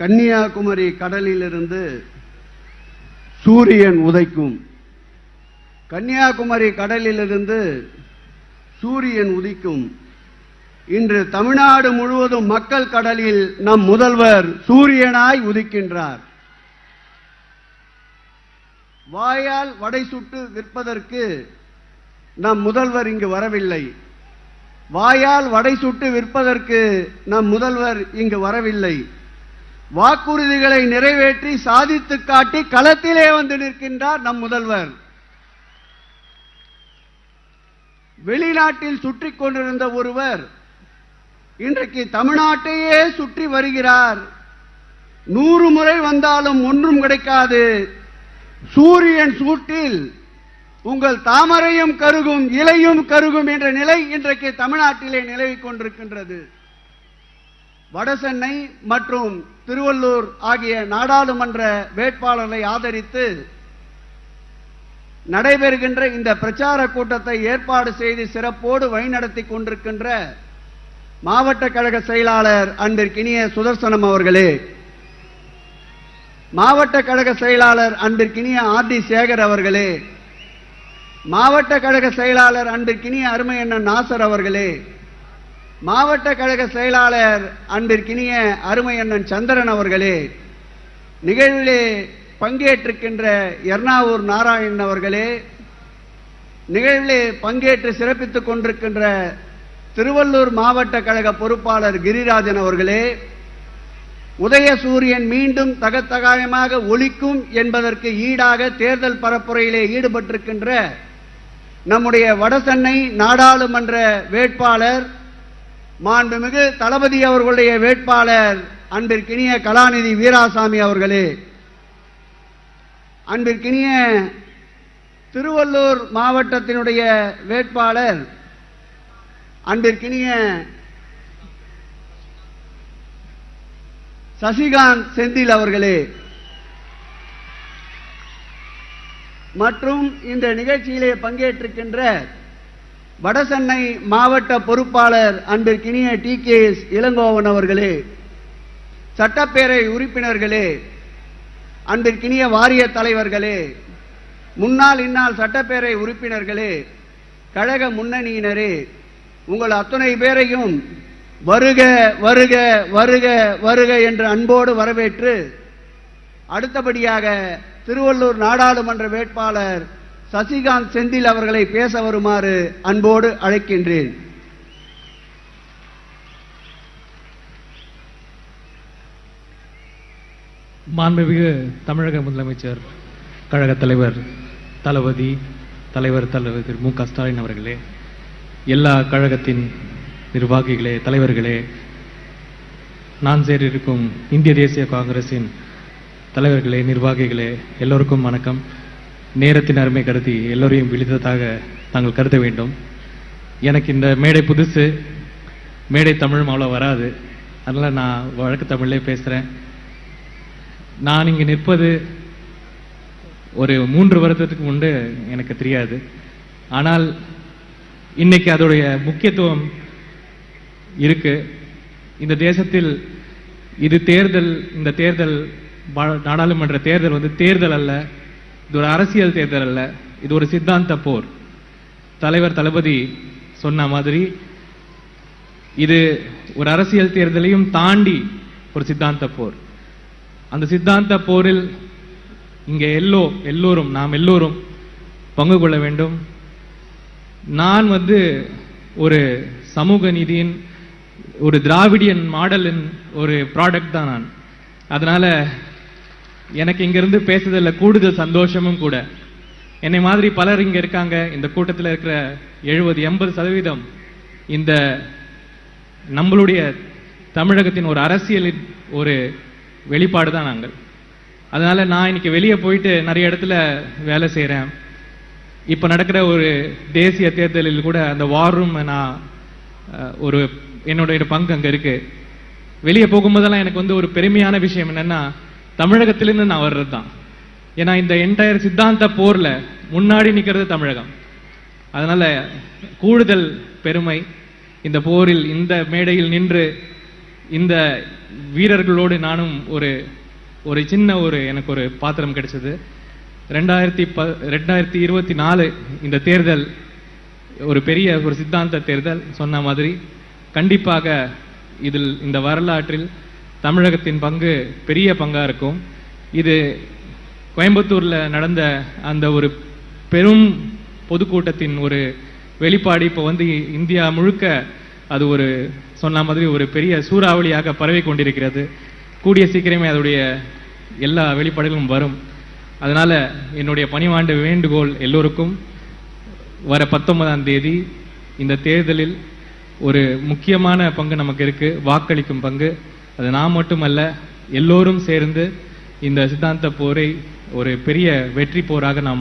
கன்னியாகுமரி கடலிலிருந்து சூரியன் உதைக்கும். கன்னியாகுமரி கடலிலிருந்து சூரியன் உதிக்கும். இன்று தமிழ்நாடு முழுவதும் மக்கள் கடலில் நம் முதல்வர் சூரியனாய் உதிக்கின்றார். வாயால் வடை சுட்டு விற்பதற்கு நம் முதல்வர் இங்கு வரவில்லை. வாயால் வடை சுட்டு விற்பதற்கு நம் முதல்வர் இங்கு வரவில்லை. வாக்குறுதிகளை நிறைவேற்றி சாதித்து காட்டி களத்திலே வந்து நிற்கின்றார் நம் முதல்வர். வெளிநாட்டில் சுற்றி கொண்டிருந்த ஒருவர் இன்றைக்கு தமிழ்நாட்டையே சுற்றி வருகிறார். நூறு முறை வந்தாலும் ஒன்றும் கிடைக்காது. சூரியன் சூட்டில் உங்கள் தாமரையும் கருகும் இலையும் கருகும் என்ற நிலை இன்றைக்கு தமிழ்நாட்டிலே நிலவிக் கொண்டிருக்கின்றது. வடசென்னை மற்றும் திருவள்ளூர் ஆகிய நாடாளுமன்ற வேட்பாளர்களை ஆதரித்து நடைபெறுகின்ற இந்த பிரச்சார கூட்டத்தை ஏற்பாடு செய்து சிறப்போடு வழிநடத்தி கொண்டிருக்கின்ற மாவட்ட கழக செயலாளர் அன்பிற்கினிய சுதர்சனம் அவர்களே. மாவட்ட கழக செயலாளர் அன்பிற்கினிய ஆர் டி சேகர் அவர்களே. மாவட்ட கழக செயலாளர் அன்பிற்கினிய அருமையண்ணன் நாசர் அவர்களே. மாவட்ட கழக செயலாளர் அன்பிற்கினிய அருமையண்ணன் சந்திரன் அவர்களே நிகழ்விலே பங்கேற்றிருக்கின்ற எர்ணாவூர் நாராயணன் அவர்களே நிகழ்விலே பங்கேற்று சிறப்பித்துக் கொண்டிருக்கின்ற திருவள்ளூர் மாவட்ட கழக பொறுப்பாளர் கிரிராஜன் அவர்களே உதய சூரியன் மீண்டும் தகத்தகாயமாக ஒலிக்கும் என்பதற்கு ஈடாக தேர்தல் பரப்புரையிலே ஈடுபட்டிருக்கின்ற நம்முடைய வடசென்னை நாடாளுமன்ற வேட்பாளர் மாண்புமிகு தளபதி அவர்களுடைய வேட்பாளர் அன்பிற்கினிய கலாநிதி வீராசாமி அவர்களே அன்பிற்கினிய திருவள்ளூர் மாவட்டத்தினுடைய வேட்பாளர் அன்பிற்கினிய சசிகாந்த் செந்தில் அவர்களே மற்றும் இந்த நிகழ்ச்சியிலே பங்கேற்றிருக்கின்ற வடசென்னை மாவட்ட பொறுப்பாளர் அன்பிற்கினிய டி கே எஸ் இளங்கோவன் அவர்களே சட்டப்பேரவை உறுப்பினர்களே அன்பிற்கினிய வாரிய தலைவர்களே முன்னாள் இந்நாள் சட்டப்பேரவை உறுப்பினர்களே கழக முன்னணியினரே உங்கள் அத்தனை பேரையும் வருக வருக வருக வருக என்று அன்போடு வரவேற்று அடுத்தபடியாக திருவள்ளூர் நாடாளுமன்ற வேட்பாளர் சசிகாந்த் செந்தில் அவர்களை பேச வருமாறு அன்போடு அழைக்கின்றேன். மாண்புமிகு தமிழக முதலமைச்சர் கழக தலைவர் தளபதி தலைவர் தலைவர் திரு மு க ஸ்டாலின் அவர்களே எல்லா கழகத்தின் நிர்வாகிகளே தலைவர்களே நான் சேரிருக்கும் இந்திய தேசிய காங்கிரசின் தலைவர்களே நிர்வாகிகளே எல்லோருக்கும் வணக்கம். நேரத்தின் அருமை கருதி எல்லோரையும் விழித்ததாக நாங்கள் கருத வேண்டும். எனக்கு இந்த மேடை புதுசு. மேடை தமிழும் அவ்வளோ வராது. அதனால் நான் வழக்கு தமிழ்லே பேசுகிறேன் நான் இங்கே நிற்பது ஒரு மூன்று வருடத்துக்கு முன்பு எனக்கு தெரியாது. ஆனால் இன்னைக்கு அதோடைய முக்கியத்துவம் இருக்கு. இந்த தேசத்தில் இது தேர்தல் இந்த தேர்தல் பா- நாடாளுமன்ற தேர்தல் வந்து தேர்தல் அல்ல. இது ஒரு அரசியல் தேர்தல் அல்ல. இது ஒரு சித்தாந்த போர். தலைவர் தளபதி சொன்ன மாதிரி இது ஒரு அரசியல் தேர்தலையும் தாண்டி ஒரு சித்தாந்த போர். அந்த சித்தாந்த போரில் இங்கே எல்லோ எல்லோரும் நாம் எல்லோரும் பங்கு கொள்ள வேண்டும். நான் வந்து ஒரு சமூக நீதியின் ஒரு திராவிடியன் மாடலின் ஒரு ப்ராடக்ட் தான் நான். அதனால எனக்கு இங்கிருந்து பேசுதல்ல கூடுதல் சந்தோஷமும் கூட. என்னை மாதிரி பலர் இங்க இருக்காங்க. இந்த கூட்டத்தில் இருக்கிற எழுபது எண்பது சதவீதம் இந்த நம்மளுடைய தமிழகத்தின் ஒரு அரசியலின் ஒரு வெளிப்பாடு தான் நாங்கள். அதனால நான் இன்னைக்கு வெளியே போயிட்டு நிறைய இடத்துல வேலை செய்கிறேன் இப்போ நடக்கிற ஒரு தேசிய தேர்தலில் கூட அந்த வார் ரூம் நான் ஒரு என்னோட பங்கு அங்கே இருக்கு. வெளியே போகும்போதெல்லாம் எனக்கு வந்து ஒரு பெருமையான விஷயம் என்னன்னா தமிழகத்திலிருந்து நான் வர்றது தான். ஏன்னா இந்த என்டையர் சித்தாந்த போரில் முன்னாடி நிற்கிறது தமிழகம். அதனால் கூடுதல் பெருமை இந்த போரில் இந்த மேடையில் நின்று இந்த வீரர்களோடு நானும் ஒரு ஒரு சின்ன ஒரு எனக்கு ஒரு பாத்திரம் கிடைச்சது. ரெண்டாயிரத்தி ப ரெண்டாயிரத்தி இருபத்தி நாலு இந்த தேர்தல் ஒரு பெரிய ஒரு சித்தாந்த தேர்தல் சொன்ன மாதிரி கண்டிப்பாக இதில் இந்த வரலாற்றில் தமிழகத்தின் பங்கு பெரிய பங்காக இருக்கும். இது கோயம்புத்தூரில் நடந்த அந்த ஒரு பெரும் பொதுக்கூட்டத்தின் ஒரு வெளிப்பாடு இப்போ வந்து இந்தியா முழுக்க அது ஒரு சொன்ன மாதிரி ஒரு பெரிய சூறாவளியாக பரவி கொண்டிருக்கிறது. கூடிய சீக்கிரமே அதோடைய எல்லா வெளிப்பாடுகளும் வரும். அதனால் என்னுடைய பணிவாண்டு வேண்டுகோள் எல்லோருக்கும் வர பத்தொன்பதாம் தேதி இந்த தேர்தலில் ஒரு முக்கியமான பங்கு நமக்கு இருக்குது வாக்களிக்கும் பங்கு. அது நான் மட்டுமல்ல எல்லோரும் சேர்ந்து இந்த சித்தாந்த போரை ஒரு பெரிய வெற்றி போராக நாம்